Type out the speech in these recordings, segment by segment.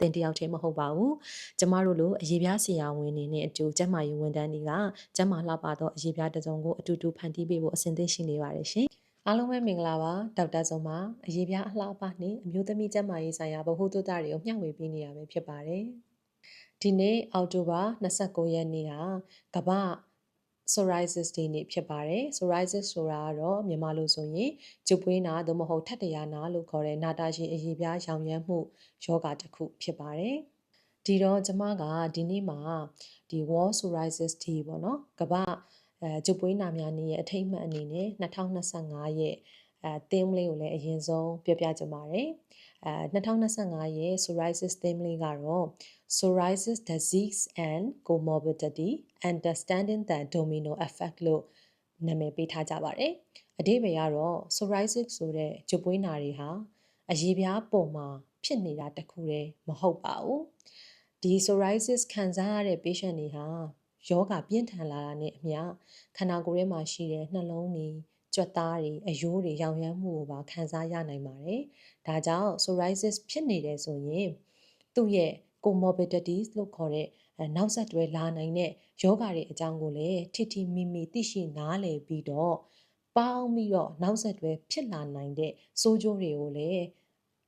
သင်တယောက်တည်းမဟုတ်ပါဘူး။ကျမတို့လိုအရေးပြားဆရာဝန်တွေနဲ့အတူကျန်းမာရေးဝန်ထမ်းတွေကကျန်းမာလှပသောအရေးပြားတစ်စုံကိုအတူတူဖန်တီးပေးဖို့အစဉ်သင့်ရှိနေပါတယ်ရှင်။အားလုံးပဲမင်္ဂလာပါဒေါက်တာစုံပါအရေးပြားအလှပနှင့်အမျိုးသမီးကျန်းမာရေးဆိုင်ရာဗဟုသုတတွေကိုမျှဝေပေးနေရပဲဖြစ်ပါတယ်။ဒီနေ့အောက်တိုဘာ29ရက်နေ့ဟာကမ္ဘာ psoriasis day နေ့ဖြစ်ပါတယ် psoriasis ဆိုတာကတော့မြန်မာလိုဆိုရင်ကျုပ်ပွေးနာသို့မဟုတ်ထပ်တရာနာလို့ခေါ်တဲ့နာတာရှည်အရေးပြားရောင်ရမ်းမှုယောဂတစ်ခုဖြစ်ပါတယ်ဒီတော့ကျမကဒီနေ့မှာဒီ World Psoriasis Day ပေါ့နော်ကမ္ဘာအဲကျုပ်ပွေးနာများနေ့ရဲ့အထိတ်အမှတ်အနေနဲ့2025ရဲ့အဲ theme လေးကိုလည်းအရင်ဆုံးပြောပြကြပါမယ် အဲ2025ရဲ့ psoriasis theme လေးကတော့ psoriasis disease and comorbidity understanding the domino effect လို့နာမည်ပေးထားကြပါတယ်အဓိပ္ပာယ်ကတော့ psoriasis ဆိုတဲ့ကျုပ်ပွေးနာတွေဟာအရေးပြားပုံမှာဖြစ်နေတာတခုတည်းမဟုတ်ပါဘူးဒီ psoriasis ခံစားရတဲ့ patient တွေဟာယောဂပြင်းထန်လာတာနဲ့အမျှခန္ဓာကိုယ်ထဲမှာရှိတဲ့နှလုံးတွေ ကြွက်သားတွေအယိုးတွေရောင်ရမ်းမှုကိုပါခံစားရနိုင်ပါတယ်။ဒါကြောင့် psoriasis ဖြစ်နေတယ်ဆိုရင်သူ့ရဲ့ comorbidities လို့ခေါ်တဲ့နောက်ဆက်တွဲလာနိုင်တဲ့ယောဂတွေအကြောင်းကိုလည်းထိထိမိမိသိရှိနားလည်ပြီးတော့ပေါင်းပြီးတော့နောက်ဆက်တွဲဖြစ်လာနိုင်တဲ့စိုးကျိုးတွေကိုလည်း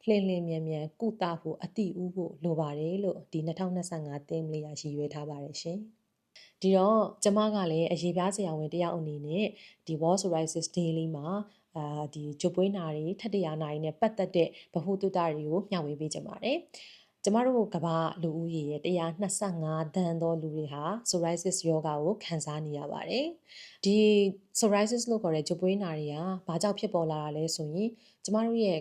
လှင်လင်းမြန်မြန်ကုသဖို့အတိအဖို့လိုပါတယ်လို့ဒီ2025သင်းလေးရရှိရွေးထားပါတယ်ရှင်။ ဒီတော့ကျမကလည်းအရေးပြားဆရာဝန်တယောက်အနေနဲ့ဒီ Wall Psoriasis Daily မှာအာဒီဂျိုပွေးနာတွေထက်တရာနာတွေနဲ့ပတ်သက်တဲ့ဗဟုသုတတွေကိုမျှဝေပေးကြပါတယ်။ကျမတို့ကမ္ဘာလူဦးရေရဲ့125တန်းသောလူတွေဟာ psoriasis ယောဂါကိုခံစားနေရပါတယ်။ဒီ psoriasis လို့ခေါ်တဲ့ဂျပွေးနာတွေကဘာကြောင့်ဖြစ်ပေါ်လာတာလဲဆိုရင်ကျမတို့ရဲ့အဲ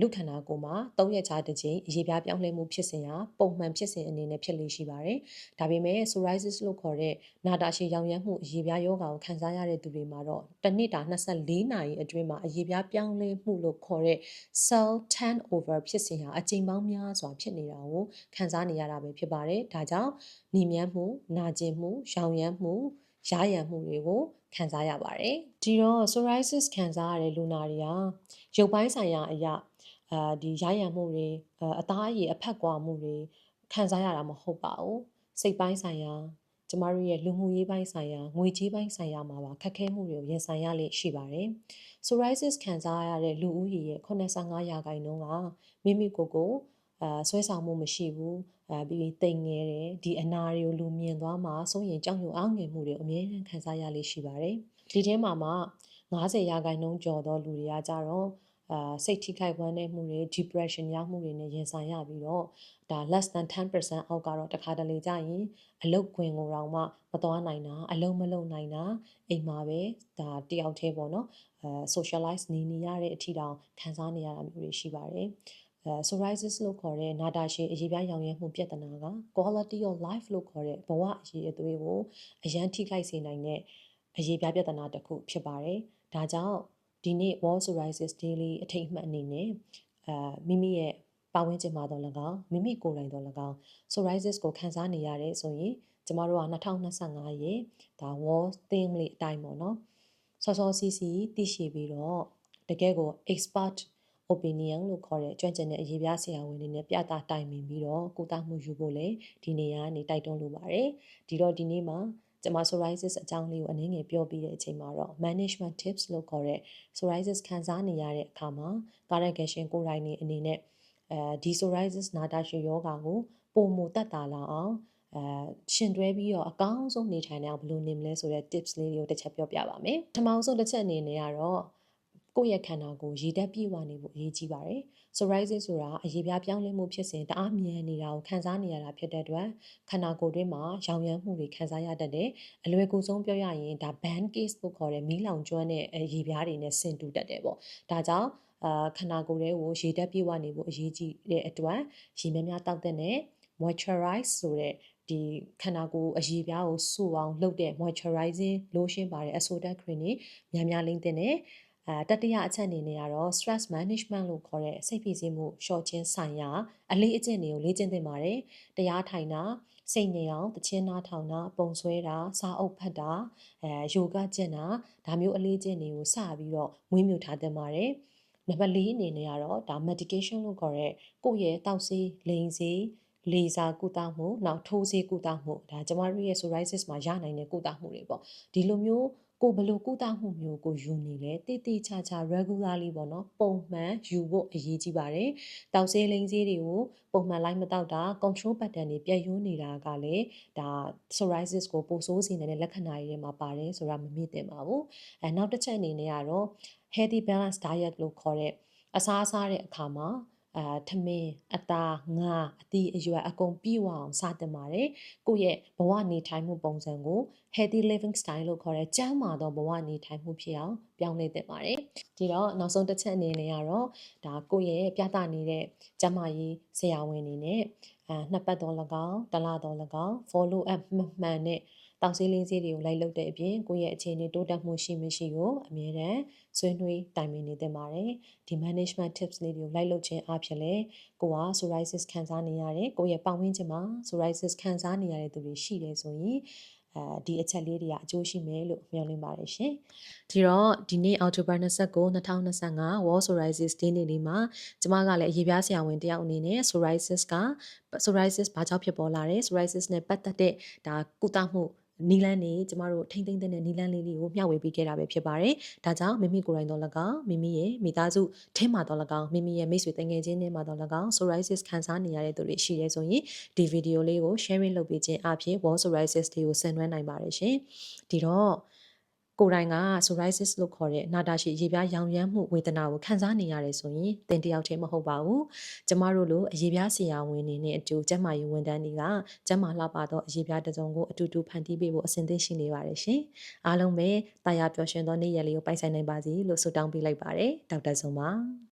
လူခန္ဓာကိုယ်မှာ၃ရက်ခြားတစ်ချိန်အရေးပြားပြောင်းလဲမှုဖြစ်စဉ်ဟာပုံမှန်ဖြစ်စဉ်အနေနဲ့ဖြစ်လို့ရှိပါတယ်။ဒါပေမဲ့ psoriasis လို့ခေါ်တဲ့နာတာရှည်ရောင်ရမ်းမှုအရေးပြားယောဂါကိုခံစားရတဲ့သူတွေမှာတော့တစ်နှစ်တာ24နာရီအတွင်းမှာအရေးပြားပြောင်းလဲမှုလို့ခေါ်တဲ့ cell turnover ဖြစ်စဉ်ဟာအကြိမ်ပေါင်းများစွာဖြစ်နေတာကိုခံစားနေရတာပဲဖြစ်ပါတယ်။ဒါကြောင့်နှီးမြန်းမှု၊နာကျင်မှု၊ရောင်ရမ်းမှုရရန်မှုတွေကိုခံစားရပါတယ်။ဒီတော့ psoriasis ခံစားရတဲ့လူနာတွေကရုပ်ပိုင်းဆိုင်ရာအရာ အာဒီရရန်မှုတွေအသားအရည်အဖက်ကွာမှုတွေခံစားရတာမဟုတ်ပါဘူးစိတ်ပိုင်းဆိုင်ရာကျမတို့ရဲ့လူမှုရေးပိုင်းဆိုင်ရာငွေကြေးပိုင်းဆိုင်ရာမှာပါခက်ခဲမှုတွေကိုရင်ဆိုင်ရလေရှိပါတယ်။ psoriasis ခံစားရတဲ့လူဦးရေရဲ့85ရာခိုင်နှုန်းကမိမိကိုယ်ကိုအာဆွဲဆောင်မှုမရှိဘူးအဲပြီးတိမ်ငယ်တယ်ဒီအနာတွေကိုလူမြင်သွားမှစိုးရင်ကြောက်ရွံ့အောင်ငယ်မှုတွေအမြဲတမ်းခံစားရလေရှိပါတယ်။ဒီထဲမှာမှ90ရာခိုင်နှုန်းကျော်သောလူတွေကကြတော့ အာစိတ်ထိခိုက်ဝမ်းနည်းမှုတွေ depression ရောက်မှုတွေနဲ့ရင်ဆိုင်ရပြီးတော့ဒါ less than 10%အောက်ကတော့တခါတလေကြာရင်အလုတ်ခွင်ကိုတော့မှမသွားနိုင်တာအလုံးမလုံးနိုင်တာအိမ်မှာပဲဒါတယောက်တည်းပေါ့နော်အဲ socialize နေနေရတဲ့အထီတောင်ခံစားနေရတာမျိုးတွေရှိပါတယ်အဲ psoriasis လို့ခေါ်တဲ့နာတာရှည်အရေးပြားရောင်ရမ်းမှုပြဿနာက quality of life လို့ခေါ်တဲ့ဘဝအရေးအသွေးကိုအရန်ထိခိုက်စေနိုင်တဲ့အရေးပြားပြဿနာတစ်ခုဖြစ်ပါတယ်။ဒါကြောင့် ဒီနေ့ World Psoriasis Daily အထိတ်အမှတ်အနေနဲ့အာမိမိရဲ့ပတ်ဝန်းကျင်မှာတော့၎င်းမိမိကိုယ်တိုင်တော့၎င်း psoriasis ကိုခံစားနေရတဲ့ဆိုရင်ကျမတို့က2025ရဲ့ဒါ World Theme လေးအတိုင်းပေါ့နော်စောစောစီးစီးသိရှိပြီးတော့တကယ်ကို expert opinion လို့ခေါ်တဲ့ကျွမ်းကျင်တဲ့အရေးပြားဆရာဝန်တွေနဲ့ပြသတိုင်ပင်ပြီးတော့ကုသမှုယူဖို့လေဒီနေရာကနေတိုက်တွန်းလိုပါတယ်ဒီတော့ဒီနေ့မှာ ကျွန်မ psoriasis အကြောင်းလေးကိုအနည်းငယ်ပြောပြီးတဲ့အချိန်မှာတော့ management tips လို့ခေါ်တဲ့ psoriasis ခံစားနေရတဲ့အခါမှာ current condition ကိုယ်တိုင်နေအနေနဲ့အဲဒီ psoriasis နာတာရှည်ယောဂါကိုပုံမတက်တာလာအောင်အဲရှင်တွဲပြီးတော့အကောင်းဆုံးနေထိုင်နိုင်အောင်ဘယ်လိုနေမလဲဆိုတဲ့ tips လေးတွေကိုတစ်ချက်ပြောပြပါမယ်။ပထမဆုံးတစ်ချက်အနေနဲ့ကတော့ကိုယ့်ရဲ့ခန္ဓာကိုယ်ရည်တက်ပြေဝနေဖို့အရေးကြီးပါတယ်။ psoriasis ဆိုတာအရေးပြားပြောင်းလဲမှုဖြစ်စဉ်တအားမြန်နေတာကိုခံစားနေရတာဖြစ်တဲ့အတွက်ခန္ဓာကိုယ်တွင်းမှာရောင်ရမ်းမှုတွေခံစားရတတ်တယ်။အလွယ်ကူဆုံးပြောရရင်ဒါ burn case လို့ခေါ်တဲ့မီးလောင်ကျွမ်းတဲ့ရေပြားတွေနဲ့ဆင်တူတတ်တယ်ပေါ့။ဒါကြောင့်အာခန္ဓာကိုယ်ထဲကိုရေတက်ပြေဝနေဖို့အရေးကြီးတဲ့အတွက်ရေများများတောက်တဲ့နဲ့ moisturize ဆိုတဲ့ဒီခန္ဓာကိုယ်အရေပြားကိုဆူအောင်လုပ်တဲ့ moisturizing lotion ပါတဲ့ Asoda cream တွေများများလိမ့်တဲ့နဲ့ အဲတတိယအချက်အနေနဲ့ကတော့ stress management လို့ခေါ်တဲ့စိတ်ဖိစီးမှုလျှော့ခြင်းဆိုင်ရာအလေးအကျင့်တွေကိုလေ့ကျင့်သင့်ပါတယ်။တရားထိုင်တာစိတ်ငြိမ်အောင်တခြင်းနားထောင်တာပုံဆွဲတာစာအုပ်ဖတ်တာအဲယောဂကျင့်တာဒါမျိုးအလေးကျင့်တွေကိုစပြီးတော့မွေးမြူထားသင့်ပါတယ်။နံပါတ်၄အနေနဲ့ကတော့ဒါ medication လို့ခေါ်တဲ့ကိုယ့်ရဲ့တောက်ဆေးလိန်ဆေးလေစာကုသမှုနောက်ထိုးဆေးကုသမှုဒါကျမတို့ရဲ့ psoriasis မှာရနိုင်တဲ့ကုသမှုတွေပေါ့ဒီလိုမျိုး ကိုဘယ်လိုကုသမှုမျိုးကိုယူနေလဲတိတိကျကျ regularly ပေါ့နော်ပုံမှန်ယူဖို့အရေးကြီးပါတယ်။တောက်ဆေးလိန်ဆေးတွေကိုပုံမှန်လိုက်မတောက်တာ control pattern တွေပြည့်ယွန်းနေတာကလည်းဒါ psoriasis ကိုပိုဆိုးစေတဲ့လက္ခဏာတွေထဲမှာပါတယ်ဆိုတာမမေ့သင့်ပါဘူး။အဲနောက်တစ်ချက်အနေနဲ့ကတော့ healthy balance diet လို့ခေါ်တဲ့ အစားအစာတဲ့အခါမှာ အာထမင်းအသားငါအသီးအရွက်အကုန်ပြည့်ဝအောင်စတင်ပါတယ်ကိုယ့်ရဲ့ဘဝနေထိုင်မှုပုံစံကို healthy living style လို့ခေါ်တဲ့ကျန်းမာသောဘဝနေထိုင်မှုဖြစ်အောင်ပြောင်းလဲသင့်ပါတယ်ဒီတော့နောက်ဆုံးတစ်ချက်အနေနဲ့ကတော့ဒါကိုယ့်ရဲ့ပြသနေတဲ့ကျန်းမာရေးဆရာဝန်နေနဲ့အာနှစ်ပတ်တော်၎င်းတစ်လတော်၎င်း follow up မှန်မှန်နဲ့ တောက်ဆေးလေးဆေးတွေကိုလိုက်လုပ်တဲ့အပြင်ကိုယ့်ရဲ့အခြေအနေတိုးတက်မှုရှိမရှိကိုအမြဲတမ်းဆွေးနွေးတိုင်ပင်နေသင့်ပါတယ်ဒီ management tips လေးတွေကိုလိုက်လုပ်ခြင်းအပြင်လည်းကိုက psoriasis ခံစားနေရတယ်ကိုယ့်ရဲ့ပတ်ဝန်းကျင်မှာ psoriasis ခံစားနေရတဲ့သူတွေရှိတယ်ဆိုရင်အဲဒီအချက်လေးတွေကအကျိုးရှိမယ်လို့မျှော်လင့်ပါတယ်ရှင်ဒီတော့ဒီနေ့အောက်တိုဘာ29 2025 World Psoriasis Day နေ့လေးမှာကျမကလည်းအရေးပြားဆရာဝန်တယောက်အနေနဲ့ psoriasis က psoriasis ဘာကြောင့်ဖြစ်ပေါ်လာတယ် psoriasis နဲ့ပတ်သက်တဲ့ဒါကုသမှု နီလန်းနေကျမတို့ထိမ့်သိမ့်တဲ့နီလန်းလေးတွေကိုမျှဝေပေးခဲ့တာပဲဖြစ်ပါတယ်။ဒါကြောင့်မိမိကိုယ်တိုင်တော့၎င်းမိမိရဲ့မိသားစုထဲမှာတော့၎င်းမိမိရဲ့မိတ်ဆွေတငယ်ချင်းတွေမှာတော့၎င်း psoriasis ခံစားနေရတဲ့သူတွေရှိရဲဆိုရင်ဒီဗီဒီယိုလေးကို sharing လုပ်ပေးခြင်းအပြင် wall psoriasis တွေကိုဆင်နွှဲနိုင်ပါတယ်ရှင်။ဒီတော့ ကိုယ်တိုင်က psoriasis လို့ခေါ်တဲ့နာတာရှည်ရေပြားရောင်ရမ်းမှုဝေဒနာကိုခံစားနေရတယ်ဆိုရင်သင်တယောက်တည်းမဟုတ်ပါဘူး။ကျမတို့လိုအရေပြားဆရာဝန်တွေနဲ့အတူကျန်းမာရေးဝန်ထမ်းတွေကကျန်းမာလှပသောအရေပြားတစ်စုံကိုအတူတူဖန်တီးပေးဖို့အစဉ်သင့်ရှိနေပါတယ်ရှင်။အားလုံးပဲတာယာပျော်ရွှင်သောနေ့ရက်လေးကိုပိုင်ဆိုင်နိုင်ပါစေလို့ဆုတောင်းပေးလိုက်ပါတယ်။ဒေါက်တာဆုံးပါ။